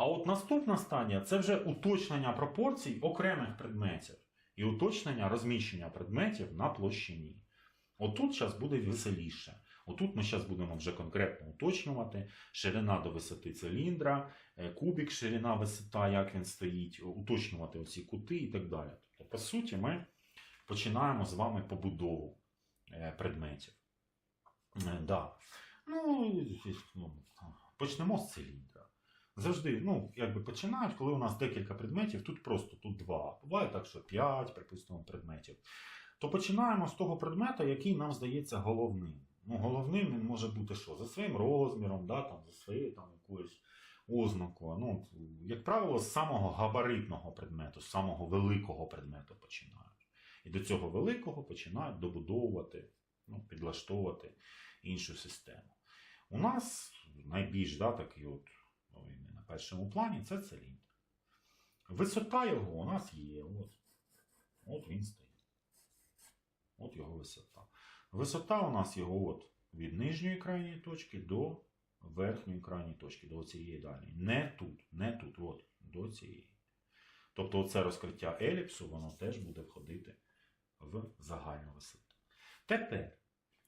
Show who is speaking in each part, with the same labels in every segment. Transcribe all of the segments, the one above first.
Speaker 1: А от наступна стадія це вже уточнення пропорцій окремих предметів і уточнення розміщення предметів на площині. Отут зараз буде веселіше. Отут ми зараз будемо вже конкретно уточнювати ширина до висоти циліндра, е, кубік, ширина, висота, як він стоїть, уточнювати оці кути і так далі. Тобто, по суті, ми починаємо з вами побудову е, предметів. Е, Да. Ну, ну, почнемо з циліндра. Завжди, ну, якби починають, коли у нас декілька предметів, тут просто тут два. Буває так, що п'ять, припустимо, предметів. То починаємо з того предмета, який нам здається головним. Ну, головним він може бути що? За своїм розміром, да, там, за своєю там, якоюсь ознакою. Ну, як правило, з самого габаритного предмету, з самого великого предмету починають. І до цього великого починають добудовувати, ну, підлаштовувати іншу систему. У нас найбільш да, такий от, ну, першому плані це циліндр. Висота його у нас є. От, от він стоїть. От його висота. Висота у нас його от від нижньої крайньої точки до верхньої крайньої точки, до цієї дальньої. Не тут, не тут, от, до цієї. Тобто оце розкриття еліпсу, воно теж буде входити в загальну висоту. Тепер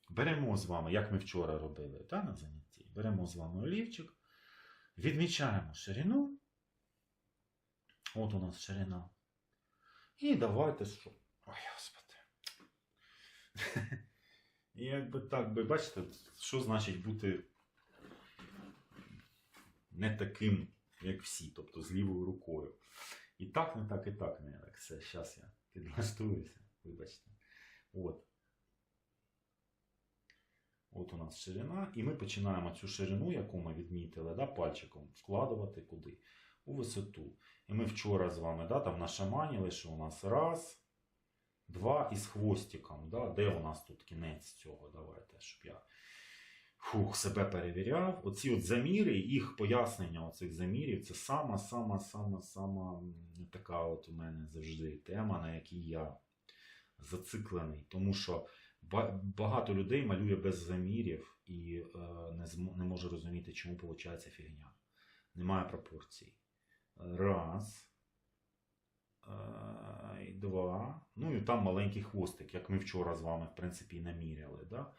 Speaker 1: беремо з вами, як ми вчора робили та, на занятті, беремо з вами олівчик, відмічаємо ширину. От у нас ширина. І давайте що. Ой, господи. Якби так би, бачите, що значить бути не таким, як всі, тобто з лівою рукою. І так, не так, і так, не так. Все, зараз я підлаштуюся, вибачте. От. От у нас ширина, і ми починаємо цю ширину, яку ми відмітили, да, пальчиком вкладувати куди? У висоту. І ми вчора з вами да, там нашаманіли, що у нас раз, два і з хвостиком. Да? Де у нас тут кінець цього? Давайте, щоб я фух, себе перевіряв. Оці от заміри, їх пояснення оцих замірів це сама, сама, сама, сама така от у мене завжди тема, на якій я зациклений. Тому що багато людей малює без замірів і е, не, може розуміти, чому виходить фігня. Немає пропорцій. Раз. Е, Два. Ну і там маленький хвостик, як ми вчора з вами, в принципі, і наміряли. Да?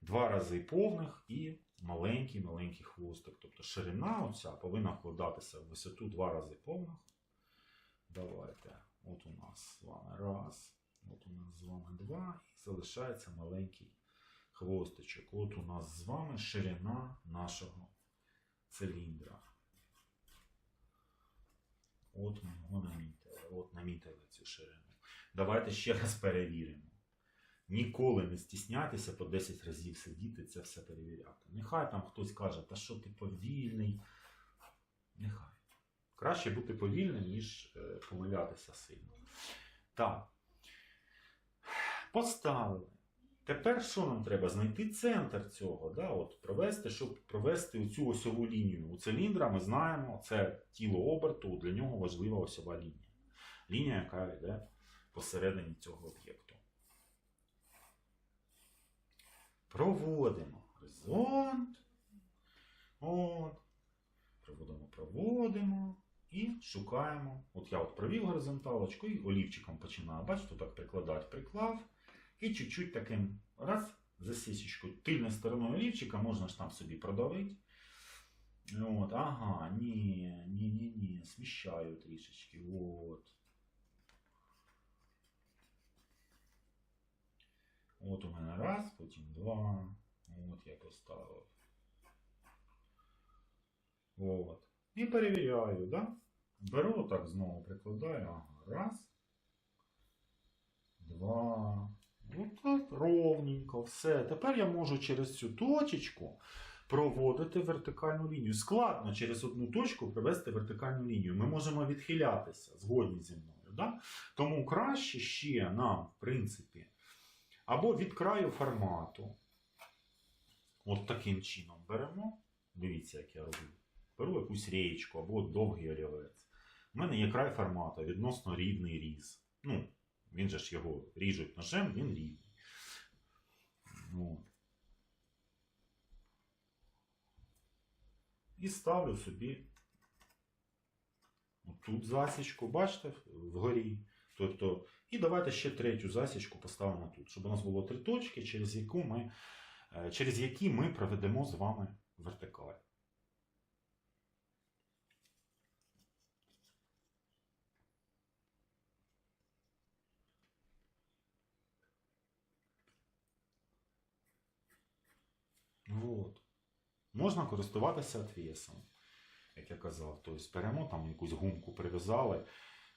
Speaker 1: Два рази повних і маленький-маленький хвостик. Тобто ширина оця повинна вкладатися в висоту два рази повних. Давайте. От у нас з вами раз. От у нас з вами два. І залишається маленький хвостичок. От у нас з вами ширина нашого циліндра. От ми його намітили. От намітили цю ширину. Давайте ще раз перевіримо. Ніколи не стісняйтеся по 10 разів сидіти, це все перевіряти. Нехай там хтось каже, та що ти повільний. Нехай. Краще бути повільним, ніж е, помилятися сильно. Так. Поставили. Тепер що нам треба? Знайти центр цього, да? От, провести, щоб провести цю осьову лінію. У циліндра ми знаємо, це тіло оберту, для нього важлива осьова лінія. Лінія, яка йде посередині цього об'єкту. Проводимо горизонт. От. Проводимо, проводимо. І шукаємо. От я от провів горизонталочку і олівчиком починаю. Бачите, так прикладати, приклав. І чуть-чуть таким раз засічечкою тильною стороною олівчика можна ж там собі продавити. От, ага, ні, ні, ні, ні, сміщаю трішечки. От. От у мене раз, потім два. От я поставив. От. І перевіряю, да? Беру так знову прикладаю. Ага, раз. Два. Отак все. Тепер я можу через цю точечку проводити вертикальну лінію. Складно через одну точку провести вертикальну лінію. Ми можемо відхилятися, згодні зі мною. Да? Тому краще ще нам, в принципі, або від краю формату. От таким чином беремо. Дивіться, як я роблю. Беру якусь рієчку або довгий олівець. У мене є край формату, відносно рівний різ. Ну, він же ж його ріжуть ножем, він рівний. От. І ставлю собі тут засічку, бачите, вгорі. Тобто, і давайте ще третю засічку поставимо тут, щоб у нас було три точки, через, яку ми, е, через які ми проведемо з вами вертикаль. Вот. Можна користуватися отвесом, як я казав. Тобто беремо там якусь гумку, прив'язали,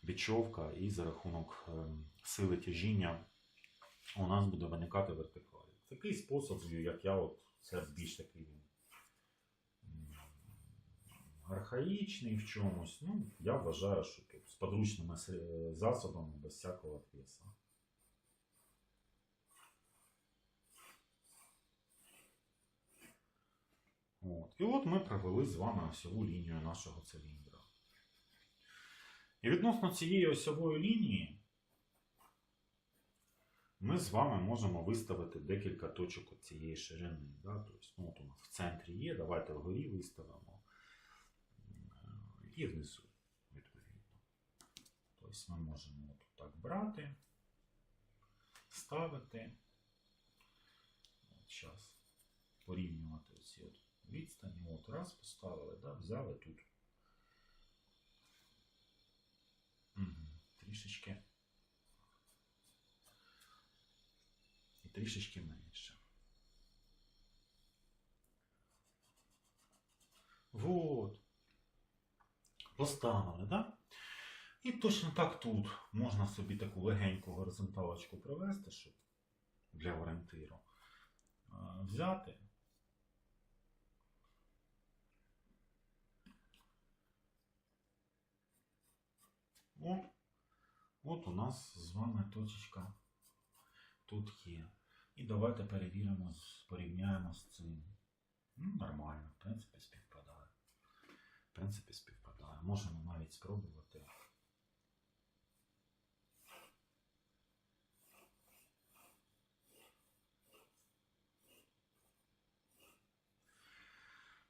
Speaker 1: бічовка, і за рахунок ем, сили тяжіння у нас буде виникати вертикаль. Такий спосіб, як я, от, це більш такий архаїчний в чомусь. Ну, я вважаю, що з подручними засобами без всякого отвеса. От. І от ми провели з вами осьову лінію нашого циліндра. І відносно цієї осьової лінії ми з вами можемо виставити декілька точок цієї ширини. Да? Тобто, ну, от у нас в центрі є, давайте вгорі виставимо і внизу, відповідно. Тобто ми можемо от так брати, ставити. От зараз порівнювати відстані. От раз поставили, да, взяли тут. Трішечки. І трішечки менше. Вот. Поставили, да? І точно так тут можна собі таку легеньку горизонталочку провести, щоб для орієнтиру. Взяти. О, от у нас з вами точечка тут є. І давайте перевіримо, порівняємо з цим. Ну, нормально, в принципі, співпадає. В принципі, співпадає. Можемо навіть спробувати.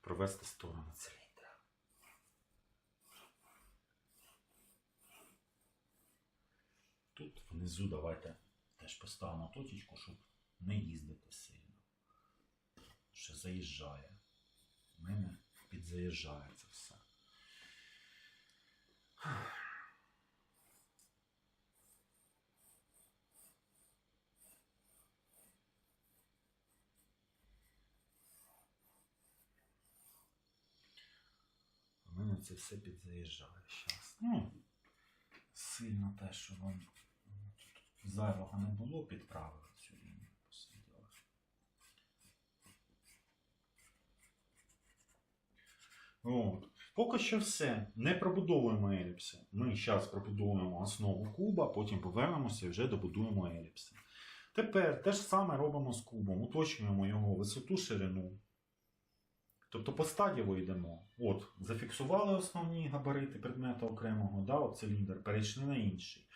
Speaker 1: Провести сторону циліндра. Тут внизу давайте теж поставимо точечку, щоб не їздити сильно. Що заїжджає. У мене підзаїжджає це все. У мене це все підзаїжджає зараз. Ну, сильно те, що вам зайвого не було, підправили цю лінію посиділи. От. Поки що все. Не пробудовуємо еліпси. Ми зараз пробудуємо основу куба, потім повернемося і вже добудуємо еліпси. Тепер те ж саме робимо з кубом. Уточнюємо його висоту, ширину. Тобто по стадіво йдемо. От, зафіксували основні габарити предмета окремого, да, от циліндр, перейшли на інший.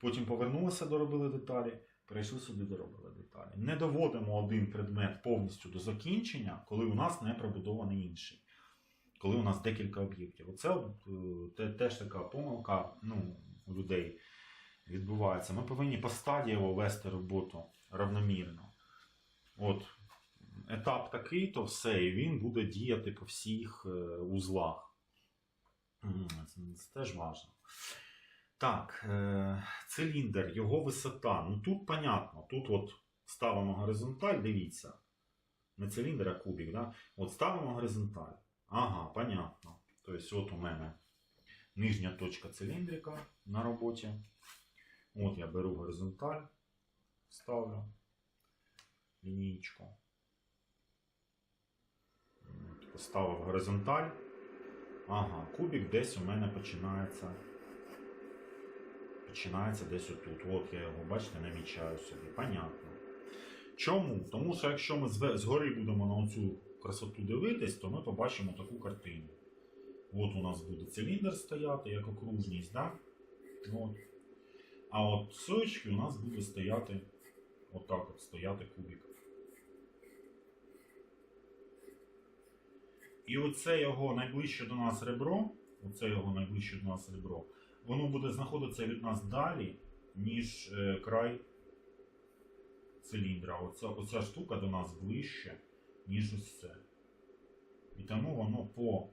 Speaker 1: Потім повернулися, доробили деталі, перейшли сюди, доробили деталі. Не доводимо один предмет повністю до закінчення, коли у нас не пробудований інший. Коли у нас декілька об'єктів. Оце е, теж така помилка ну, у людей відбувається. Ми повинні по стадієво вести роботу равномірно. От, етап такий, то все, і він буде діяти по всіх е, узлах. Це, це теж важливо. Так, е, циліндр, його висота. Ну тут понятно. Тут от ставимо горизонталь, дивіться. Не циліндр, а кубик, да? От ставимо горизонталь. Ага, понятно. Тобто, от у мене нижня точка циліндрика на роботі. От я беру горизонталь, ставлю лінійку. Поставив горизонталь. Ага, кубик десь у мене починається. Починається десь отут. От я його, бачите, намічаю собі. Понятно. Чому? Тому що якщо ми згори будемо на цю красоту дивитись, то ми побачимо таку картину. От у нас буде циліндр стояти як окружність, да? от. а от сочки у нас буде стояти отак от стояти кубик. І оце його найближче до нас ребро, оце його найближче до нас ребро, воно буде знаходитися від нас далі, ніж е, край циліндра. Оця, оця штука до нас ближче, ніж ось це. І тому воно по,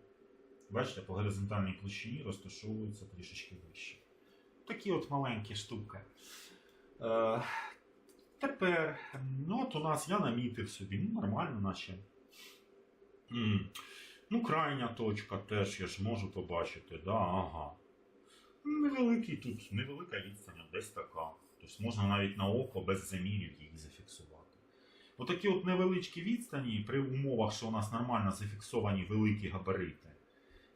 Speaker 1: бачите, по горизонтальній площині розташовується трішечки вище. Такі от маленькі штуки. Е, тепер, ну от у нас я намітив собі, ну нормально наче. Ну, крайня точка теж я ж можу побачити, да, ага. Невеликий тут, невелика відстань, десь така. Тобто можна навіть на око без замірів їх зафіксувати. Отакі от невеличкі відстані, при умовах, що у нас нормально зафіксовані великі габарити,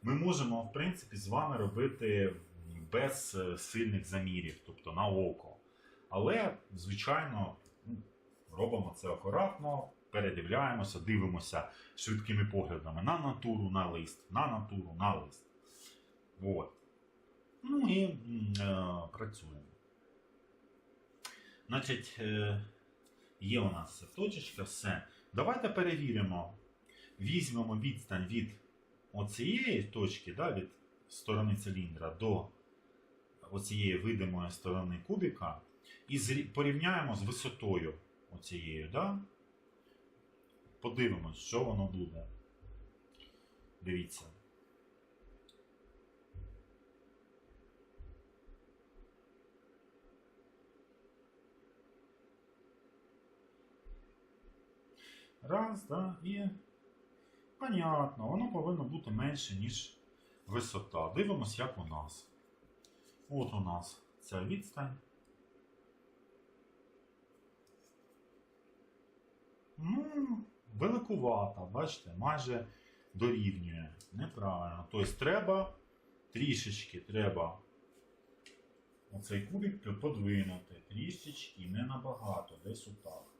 Speaker 1: ми можемо, в принципі, з вами робити без е, сильних замірів, тобто на око. Але, звичайно, ну, робимо це акуратно, передивляємося, дивимося швидкими поглядами на натуру, на лист, на натуру, на лист. От. Ну і е, працюємо. Значить, е, є у нас ця точечка, все. Давайте перевіримо. Візьмемо відстань від оцієї точки, да, від сторони циліндра до оцієї видимої сторони кубіка і порівняємо з висотою оцією. Да? Подивимось, що воно буде. Дивіться. Раз, да, і понятно, воно повинно бути менше, ніж висота. Дивимось, як у нас. От у нас ця відстань. Ну, великувата, бачите, майже дорівнює. Неправильно. Тобто треба трішечки треба оцей кубик подвинути. Трішечки, не набагато, десь отак.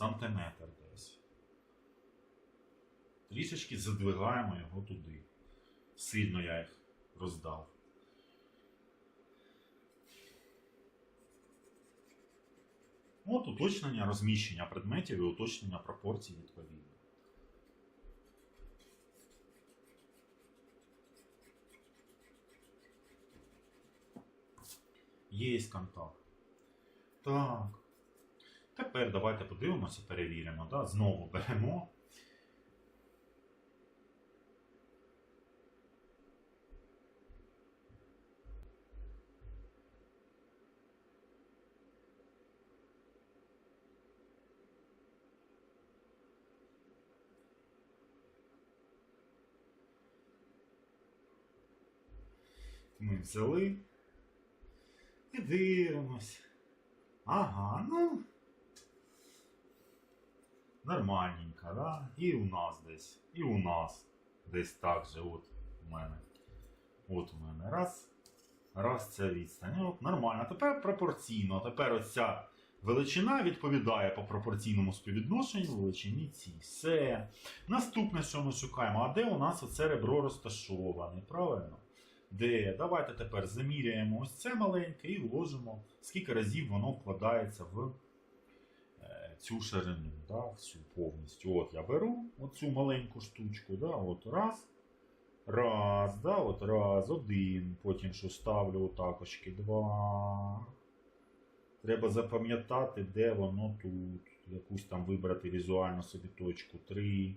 Speaker 1: Сантиметр десь. Трішечки задвигаємо його туди. Сильно я їх роздав. От уточнення розміщення предметів і уточнення пропорцій відповідно. Є контакт. Так. Тепер давайте подивимося, перевіримо. Да? Знову беремо. Ми взяли і дивимось. Ага, ну. Нормальненько, да? І у нас десь. І у нас десь так же. От у мене. От у мене. Раз. Раз ця відстань. От, нормально. Тепер пропорційно. Тепер оця величина відповідає по пропорційному співвідношенню величині цій. Все. Наступне, що ми шукаємо, а де у нас оце ребро розташоване? Правильно? Де? Давайте тепер заміряємо ось це маленьке і вложимо, скільки разів воно вкладається в цю ширину, да, в цю повністю. От я беру оцю маленьку штучку, да, от раз. Раз, да, от раз, один. Потім що ставлю отакочки, два. Треба запам'ятати, де воно тут. Якусь там вибрати візуально собі точку. Три.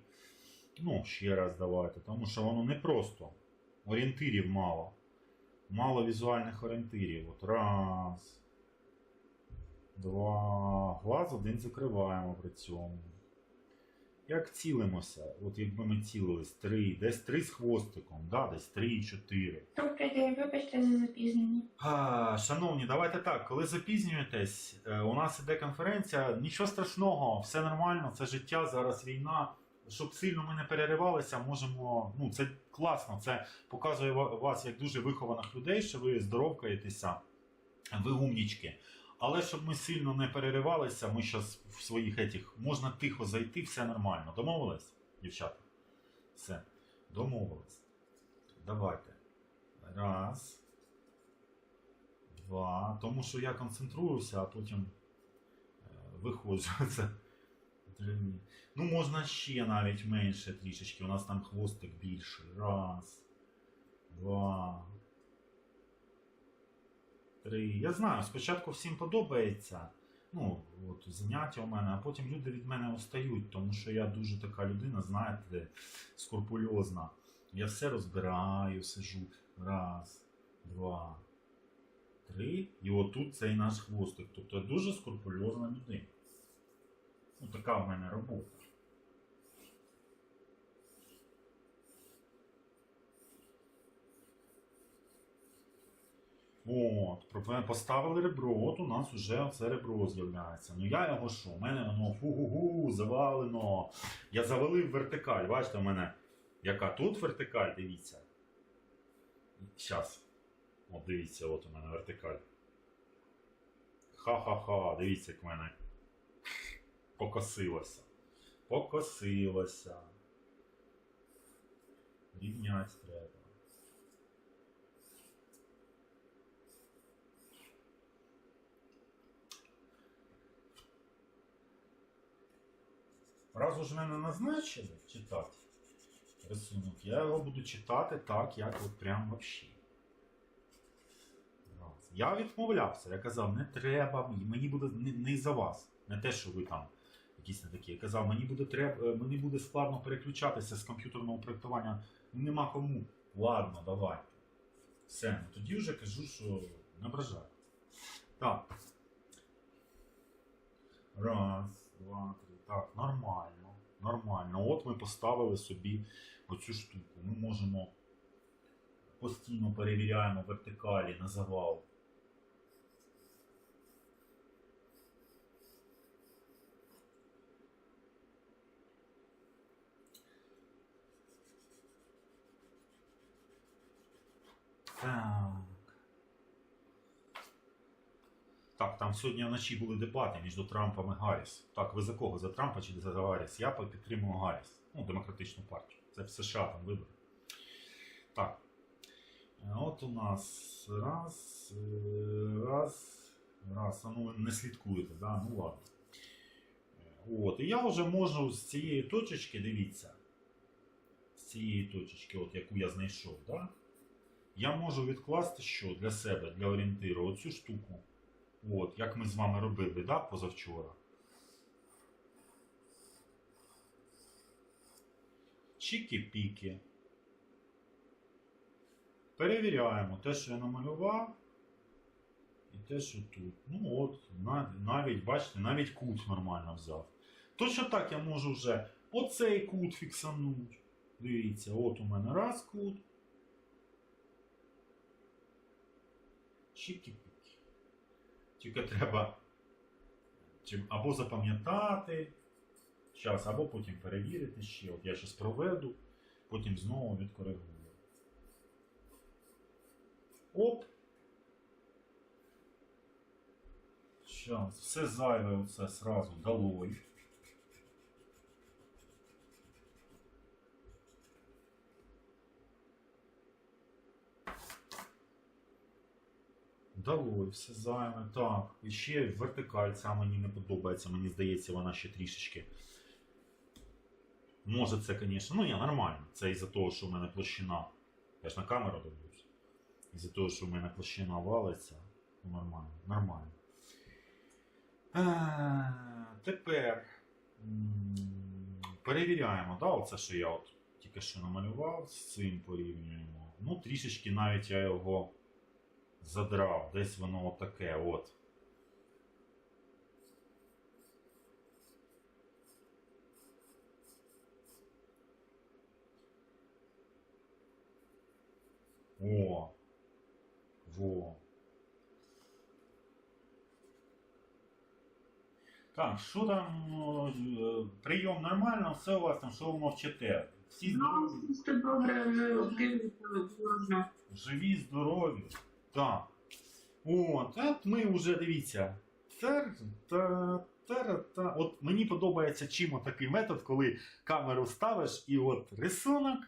Speaker 1: Ну, ще раз давайте, тому що воно не просто. Орієнтирів мало. Мало візуальних орієнтирів. От раз. Два. Глаз один закриваємо при цьому. Як цілимося? От якби ми цілились три, десь три з хвостиком, да, десь три, чотири.
Speaker 2: Добрий день, вибачте за запізнення.
Speaker 1: А, шановні, давайте так. Коли запізнюєтесь, е, у нас іде конференція. Нічого страшного, все нормально, це життя, зараз війна. Щоб сильно ми не переривалися, можемо. Ну, це класно. Це показує вас як дуже вихованих людей, що ви здоровкаєтеся, ви умнічки. Але щоб ми сильно не переривалися, ми зараз в своїх етіх можна тихо зайти, все нормально. Домовились, дівчата? Все, домовились. Давайте. Раз. Два. Тому що я концентруюся, а потім е, виходжу. Це. Ну, можна ще навіть менше трішечки. У нас там хвостик більший. Раз. два, три. Я знаю, спочатку всім подобається. Ну, от заняття у мене, а потім люди від мене устають, тому що я дуже така людина, знаєте, скрупульозна. Я все розбираю, сижу. Раз, два, три. І отут цей наш хвостик. Тобто я дуже скрупульозна людина. Ну, така в мене робота. От, поставили ребро, от у нас вже це ребро з'являється. Ну я його що? У мене воно фу-гу-гу, завалено. Я завалив вертикаль. Бачите, у мене яка тут вертикаль, дивіться. Щас. От дивіться, от у мене вертикаль. Ха-ха-ха, дивіться, як в мене покосилося. Покосилося. Рівнять треба. Раз уж мене назначили читати рисунок, я його буду читати так, як от прям вообще. Я відмовлявся, я казав, не треба, мені буде не, не за вас. Не те, що ви там якісь не такі. Я казав, мені буде треба, е, мені буде складно переключатися з комп'ютерного проєктування. Нема кому. Ладно, давайте. Все, ну тоді вже кажу, що не ображаю. Так. Раз, два, три. Так, нормально. Нормально. От ми поставили собі оцю штуку. Ми можемо постійно перевіряємо вертикалі на завал. Так. Сьогодні вночі були дебати між Трампом і Гарріс. Так, ви за кого? За Трампа чи за Гарріс? Я підтримую Гарріс. Ну, демократичну партію. Це в США там вибори. Так. Е, От у нас раз, е, раз, раз. Ну не слідкуєте, да? Ну ладно. Е, От. І я вже можу з цієї точечки, дивіться. З цієї точечки, от яку я знайшов, да? я можу відкласти що для себе, для орієнтиру, оцю штуку. От, як ми з вами робили, да, позавчора. Чіки-піки. Перевіряємо те, що я намалював. І те, що тут. Ну от, навіть, бачите, навіть кут нормально взяв. Точно так я можу вже оцей кут фіксануть. Дивіться, от у мене раз кут. Чіки-піки. Тільки треба або запам'ятати час, або потім перевірити ще. От я зараз проведу, потім знову відкоригую. Оп. Зараз, все зайве оце сразу долой. Долой, все займе. Так, і ще вертикаль ця мені не подобається, мені здається, вона ще трішечки. Може, це, звісно, ну ні, нормально. Це із-за того, що в мене площина. Я ж на камеру дивлюсь. Із-за того, що в мене площина валиться. Ну, нормально, нормально. Е, Тепер перевіряємо, да, оце, що я от тільки що намалював, з цим порівнюємо. Ну, трішечки навіть я його задрав. Десь воно отаке от. О. Во. Так, що там? е, Прийом нормально, все у вас там, що ви мовчите? Всі здорові?
Speaker 2: Ну, з тобою дивиться можна.
Speaker 1: Живі, здорові. Так. От, от ми вже дивіться. Тер, та, тер, та. От мені подобається чим такий метод, коли камеру ставиш і от рисунок,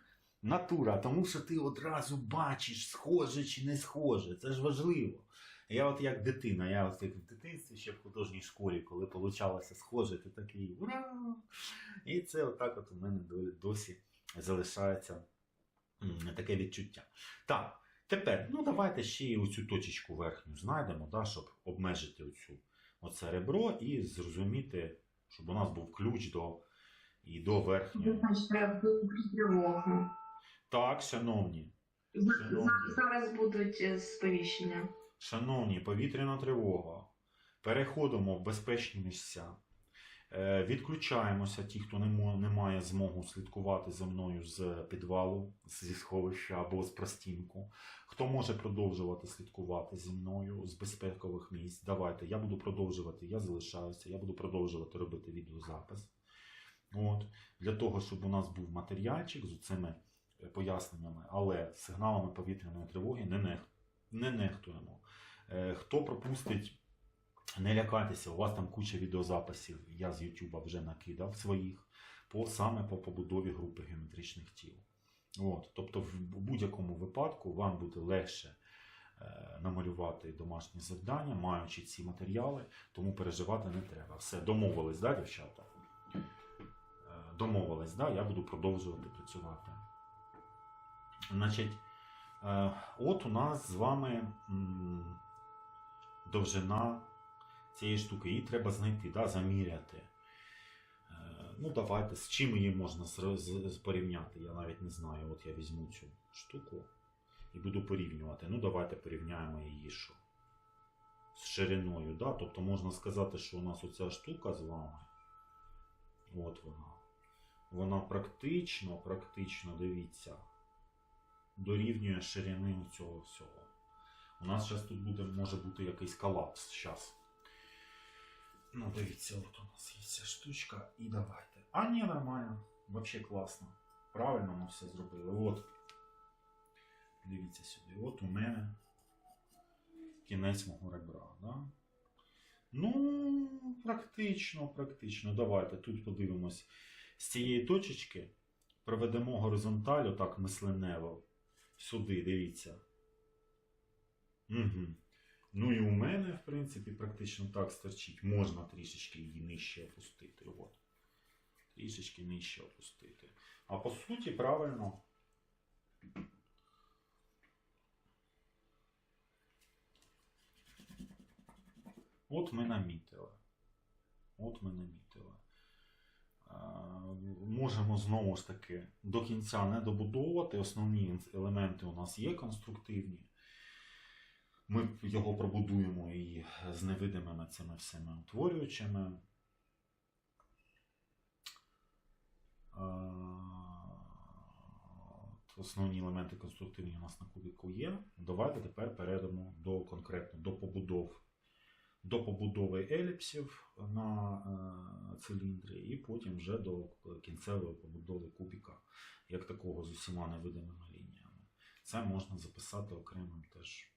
Speaker 1: натура, тому що ти одразу бачиш, схоже чи не схоже. Це ж важливо. Я от як дитина, я от як в дитинстві ще в художній школі, коли получалося схоже, ти такий ура! І це отак от у мене досі залишається Таке відчуття. Так, тепер, ну давайте ще й оцю точечку верхню знайдемо, да, щоб обмежити оцю, оце ребро і зрозуміти, щоб у нас був ключ до, і до
Speaker 2: тривогу.
Speaker 1: Так, шановні, Шановні.
Speaker 2: Зараз будуть е, сповіщення.
Speaker 1: Шановні, повітряна тривога. Переходимо в безпечні місця. Е, Відключаємося, ті, хто не, має змогу слідкувати за мною з підвалу, зі сховища або з простінку. Хто може продовжувати слідкувати зі мною з безпекових місць, давайте. Я буду продовжувати, я залишаюся, я буду продовжувати робити відеозапис. От, для того, щоб у нас був матеріальчик з цими поясненнями, але сигналами повітряної тривоги не, нех, не нехтуємо. Е, Хто пропустить, не лякайтеся, у вас там куча відеозаписів, я з Ютуба вже накидав своїх, по, саме по побудові групи геометричних тіл. От, тобто, в будь-якому випадку вам буде легше е, намалювати домашні завдання, маючи ці матеріали, тому переживати не треба. Все, домовились, да, дівчата? Е, Домовились, да? я буду продовжувати працювати. Значить, е, от у нас з вами м, довжина цієї штуки. Її треба знайти, да, заміряти. Е, Ну, давайте, з чим її можна порівняти? Я навіть не знаю. От я візьму цю штуку і буду порівнювати. Ну, давайте порівняємо її що? З шириною. Да? Тобто можна сказати, що у нас оця штука з вами. От вона. Вона практично, практично, дивіться, дорівнює ширини цього всього. У нас зараз тут буде, може бути якийсь колапс. Зараз. Ну, дивіться, от у нас є ця штучка. І давайте. А ні, нормально. Вообще класно. Правильно ми все зробили. От. Дивіться сюди. От у мене кінець мого ребра. Да? Ну, практично, практично. Давайте тут подивимось. З цієї точечки проведемо горизонталь, отак мисленево. Сюди, дивіться. Угу. Ну і у мене, в принципі, практично так стерчить. Можна трішечки її нижче опустити. От. Трішечки нижче опустити. А по суті, правильно. От ми намітили. От ми намітили. Можемо знову ж таки до кінця не добудовувати. Основні елементи у нас є конструктивні. Ми його пробудуємо і з невидимими цими всіми утворюючими. Основні елементи конструктивні у нас на кубіку є. Давайте тепер перейдемо до конкретно до побудов до побудови еліпсів на е, циліндрі, і потім вже до кінцевої побудови кубіка, як такого з усіма невидимими лініями. Це можна записати окремим теж